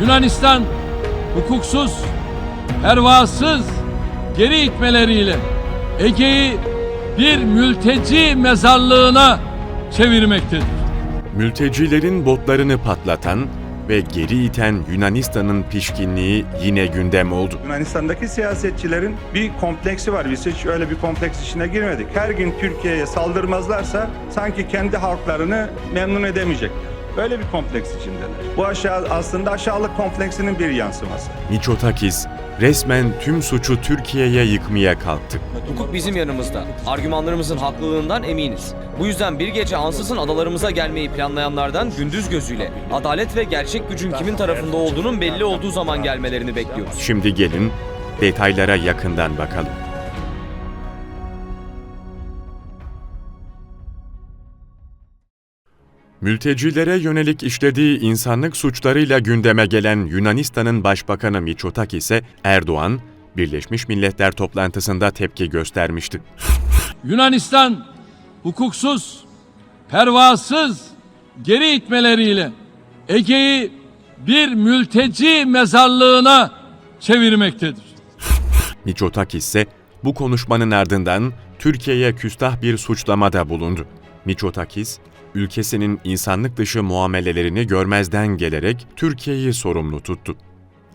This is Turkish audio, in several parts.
Yunanistan hukuksuz, pervasız geri itmeleriyle Ege'yi bir mülteci mezarlığına çevirmektedir. Mültecilerin botlarını patlatan ve geri iten Yunanistan'ın pişkinliği yine gündem oldu. Yunanistan'daki siyasetçilerin bir kompleksi var. Biz hiç öyle bir kompleks içine girmedik. Her gün Türkiye'ye saldırmazlarsa sanki kendi halklarını memnun edemeyecekler. Böyle bir kompleks içindeler. Bu aşağı aslında aşağılık kompleksinin bir yansıması. Miçotakis resmen tüm suçu Türkiye'ye yıkmaya kalktı. Hukuk bizim yanımızda. Argümanlarımızın haklılığından eminiz. Bu yüzden bir gece ansızın adalarımıza gelmeyi planlayanlardan gündüz gözüyle adalet ve gerçek gücün kimin tarafında olduğunun belli olduğu zaman gelmelerini bekliyoruz. Şimdi gelin detaylara yakından bakalım. Mültecilere yönelik işlediği insanlık suçlarıyla gündeme gelen Yunanistan'ın Başbakanı Mitsotakis'e Erdoğan, Birleşmiş Milletler toplantısında tepki göstermişti. Yunanistan hukuksuz, pervasız geri itmeleriyle Ege'yi bir mülteci mezarlığına çevirmektedir. Mitsotakis ise bu konuşmanın ardından Türkiye'ye küstah bir suçlamada bulundu. Mitsotakis, ülkesinin insanlık dışı muamelelerini görmezden gelerek Türkiye'yi sorumlu tuttu.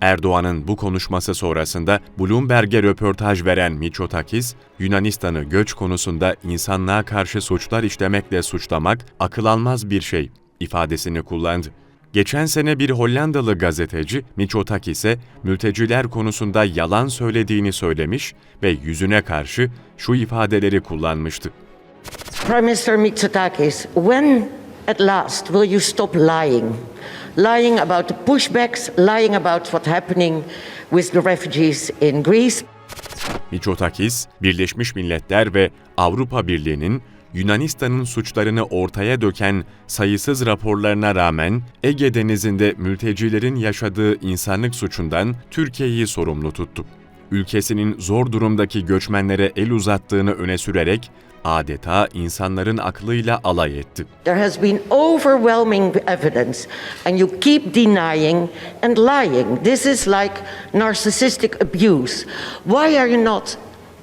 Erdoğan'ın bu konuşması sonrasında Bloomberg'e röportaj veren Mitsotakis, Yunanistan'ı göç konusunda insanlığa karşı suçlar işlemekle suçlamak akıl almaz bir şey ifadesini kullandı. Geçen sene bir Hollandalı gazeteci Mitsotakis'e mülteciler konusunda yalan söylediğini söylemiş ve yüzüne karşı şu ifadeleri kullanmıştı. Prime Minister Mitsotakis, when at last will you stop lying? Lying about the pushbacks, lying about what's happening with the refugees in Greece. Mitsotakis, Birleşmiş Milletler ve Avrupa Birliği'nin Yunanistan'ın suçlarını ortaya döken sayısız raporlarına rağmen Ege Denizi'nde mültecilerin yaşadığı insanlık suçundan Türkiye'yi sorumlu tuttu. Ülkesinin zor durumdaki göçmenlere el uzattığını öne sürerek adeta insanların aklıyla alay etti. There has been overwhelming evidence, and you keep denying and lying. This is like narcissistic abuse. Why are you not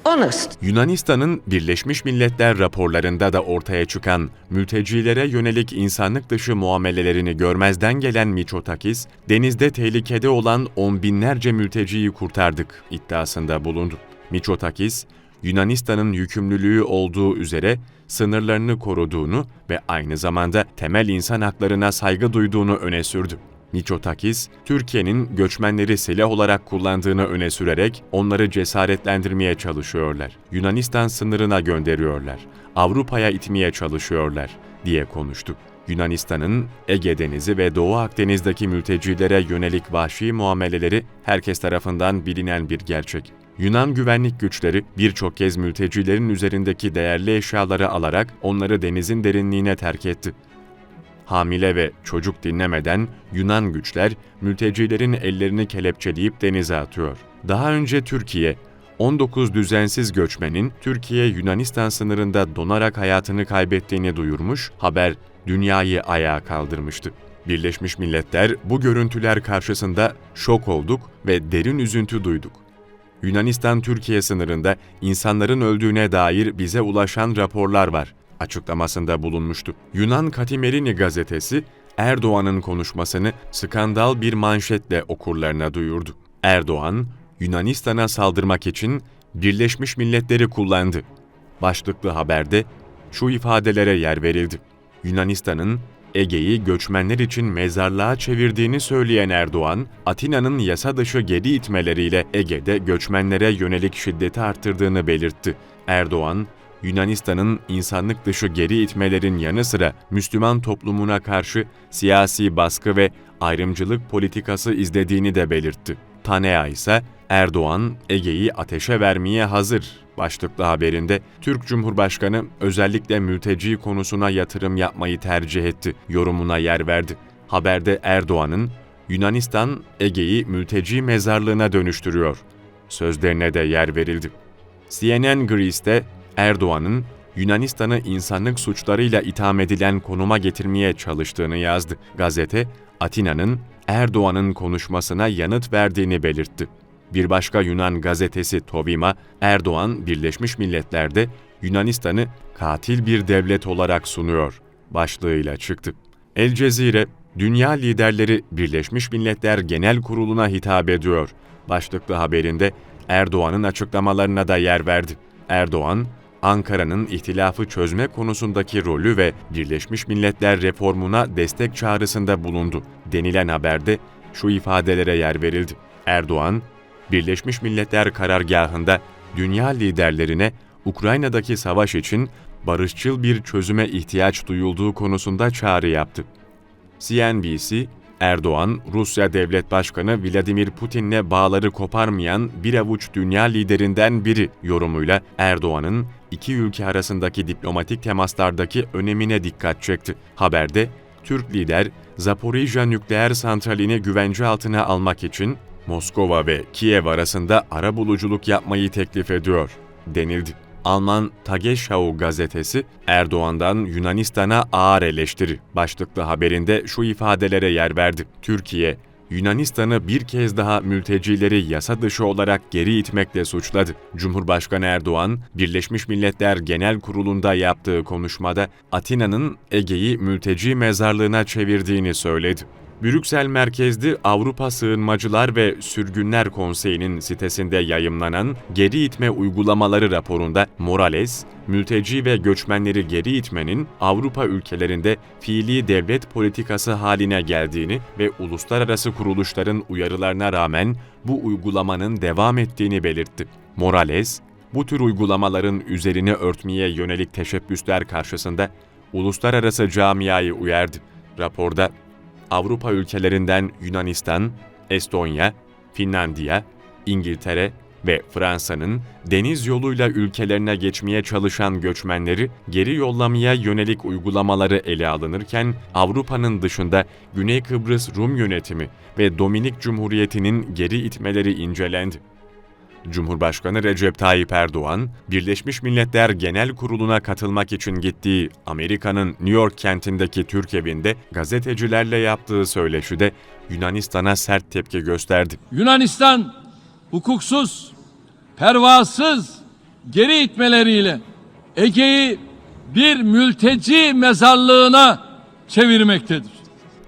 honest? Yunanistan'ın Birleşmiş Milletler raporlarında da ortaya çıkan mültecilere yönelik insanlık dışı muamelelerini görmezden gelen Mitsotakis, denizde tehlikede olan on binlerce mülteciyi kurtardık iddiasında bulundu. Mitsotakis, Yunanistan'ın yükümlülüğü olduğu üzere sınırlarını koruduğunu ve aynı zamanda temel insan haklarına saygı duyduğunu öne sürdü. Mitsotakis, Türkiye'nin göçmenleri silah olarak kullandığını öne sürerek onları cesaretlendirmeye çalışıyorlar. Yunanistan sınırına gönderiyorlar. Avrupa'ya itmeye çalışıyorlar diye konuştu. Yunanistan'ın Ege Denizi ve Doğu Akdeniz'deki mültecilere yönelik vahşi muameleleri herkes tarafından bilinen bir gerçek. Yunan güvenlik güçleri birçok kez mültecilerin üzerindeki değerli eşyaları alarak onları denizin derinliğine terk etti. Hamile ve çocuk dinlemeden Yunan güçler mültecilerin ellerini kelepçeleyip denize atıyor. Daha önce Türkiye, 19 düzensiz göçmenin Türkiye-Yunanistan sınırında donarak hayatını kaybettiğini duyurmuş, haber dünyayı ayağa kaldırmıştı. Birleşmiş Milletler bu görüntüler karşısında şok olduk ve derin üzüntü duyduk. Yunanistan-Türkiye sınırında insanların öldüğüne dair bize ulaşan raporlar var açıklamasında bulunmuştu. Yunan Katimerini gazetesi Erdoğan'ın konuşmasını skandal bir manşetle okurlarına duyurdu. Erdoğan, Yunanistan'a saldırmak için Birleşmiş Milletleri kullandı. Başlıklı haberde şu ifadelere yer verildi. Yunanistan'ın Ege'yi göçmenler için mezarlığa çevirdiğini söyleyen Erdoğan, Atina'nın yasa dışı geri itmeleriyle Ege'de göçmenlere yönelik şiddeti arttırdığını belirtti. Erdoğan, Yunanistan'ın insanlık dışı geri itmelerin yanı sıra Müslüman toplumuna karşı siyasi baskı ve ayrımcılık politikası izlediğini de belirtti. Tanea ise Erdoğan Ege'yi ateşe vermeye hazır başlıklı haberinde Türk Cumhurbaşkanı özellikle mülteci konusuna yatırım yapmayı tercih etti yorumuna yer verdi. Haberde Erdoğan'ın Yunanistan Ege'yi mülteci mezarlığına dönüştürüyor sözlerine de yer verildi. CNN Greece'de Erdoğan'ın Yunanistan'ı insanlık suçlarıyla itham edilen konuma getirmeye çalıştığını yazdı. Gazete, Atina'nın Erdoğan'ın konuşmasına yanıt verdiğini belirtti. Bir başka Yunan gazetesi Tovima, Erdoğan Birleşmiş Milletler'de Yunanistan'ı katil bir devlet olarak sunuyor başlığıyla çıktı. El Cezire, dünya liderleri Birleşmiş Milletler Genel Kurulu'na hitap ediyor. Başlıklı haberinde Erdoğan'ın açıklamalarına da yer verdi. Erdoğan, Ankara'nın ihtilafı çözme konusundaki rolü ve Birleşmiş Milletler reformuna destek çağrısında bulundu. Denilen haberde şu ifadelere yer verildi. Erdoğan, Birleşmiş Milletler karargahında dünya liderlerine Ukrayna'daki savaş için barışçıl bir çözüme ihtiyaç duyulduğu konusunda çağrı yaptı. CNBC, Erdoğan, Rusya Devlet Başkanı Vladimir Putin'le bağları koparmayan bir avuç dünya liderinden biri yorumuyla Erdoğan'ın iki ülke arasındaki diplomatik temaslardaki önemine dikkat çekti. Haberde, Türk lider Zaporijya nükleer santralini güvence altına almak için Moskova ve Kiev arasında arabuluculuk yapmayı teklif ediyor, denildi. Alman Tagesschau gazetesi Erdoğan'dan Yunanistan'a ağır eleştiri başlıklı haberinde şu ifadelere yer verdi. Türkiye, Yunanistan'ı bir kez daha mültecileri yasa dışı olarak geri itmekle suçladı. Cumhurbaşkanı Erdoğan, Birleşmiş Milletler Genel Kurulu'nda yaptığı konuşmada Atina'nın Ege'yi mülteci mezarlığına çevirdiğini söyledi. Brüksel merkezli Avrupa Sığınmacılar ve Sürgünler Konseyi'nin sitesinde yayımlanan Geri İtme Uygulamaları raporunda Morales, mülteci ve göçmenleri geri itmenin Avrupa ülkelerinde fiili devlet politikası haline geldiğini ve uluslararası kuruluşların uyarılarına rağmen bu uygulamanın devam ettiğini belirtti. Morales, bu tür uygulamaların üzerini örtmeye yönelik teşebbüsler karşısında uluslararası camiayı uyardı. Raporda Avrupa ülkelerinden Yunanistan, Estonya, Finlandiya, İngiltere ve Fransa'nın deniz yoluyla ülkelerine geçmeye çalışan göçmenleri geri yollamaya yönelik uygulamaları ele alınırken Avrupa'nın dışında Güney Kıbrıs Rum yönetimi ve Dominik Cumhuriyeti'nin geri itmeleri incelendi. Cumhurbaşkanı Recep Tayyip Erdoğan, Birleşmiş Milletler Genel Kurulu'na katılmak için gittiği Amerika'nın New York kentindeki Türk evinde gazetecilerle yaptığı söyleşide Yunanistan'a sert tepki gösterdi. Yunanistan hukuksuz, pervasız geri itmeleriyle Ege'yi bir mülteci mezarlığına çevirmektedir.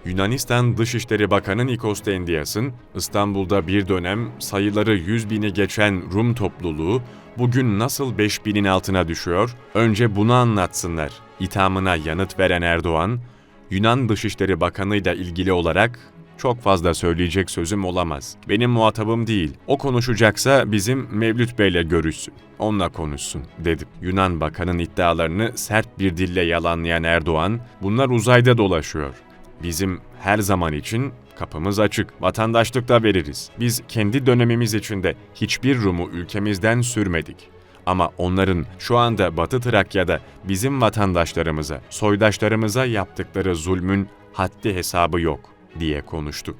Yunanistan Dışişleri Bakanı Nikos Dendias'ın İstanbul'da bir dönem sayıları 100 bini geçen Rum topluluğu bugün nasıl 5 binin altına düşüyor? Önce bunu anlatsınlar. İthamına yanıt veren Erdoğan, Yunan Dışişleri Bakanı ile ilgili olarak çok fazla söyleyecek sözüm olamaz. Benim muhatabım değil. O konuşacaksa bizim Mevlüt Bey'le görüşsün. Onunla konuşsun, dedi. Yunan bakanın iddialarını sert bir dille yalanlayan Erdoğan, bunlar uzayda dolaşıyor. Bizim her zaman için kapımız açık. Vatandaşlık da veririz. Biz kendi dönemimiz içinde hiçbir Rum'u ülkemizden sürmedik. Ama onların şu anda Batı Trakya'da bizim vatandaşlarımıza, soydaşlarımıza yaptıkları zulmün haddi hesabı yok diye konuştu.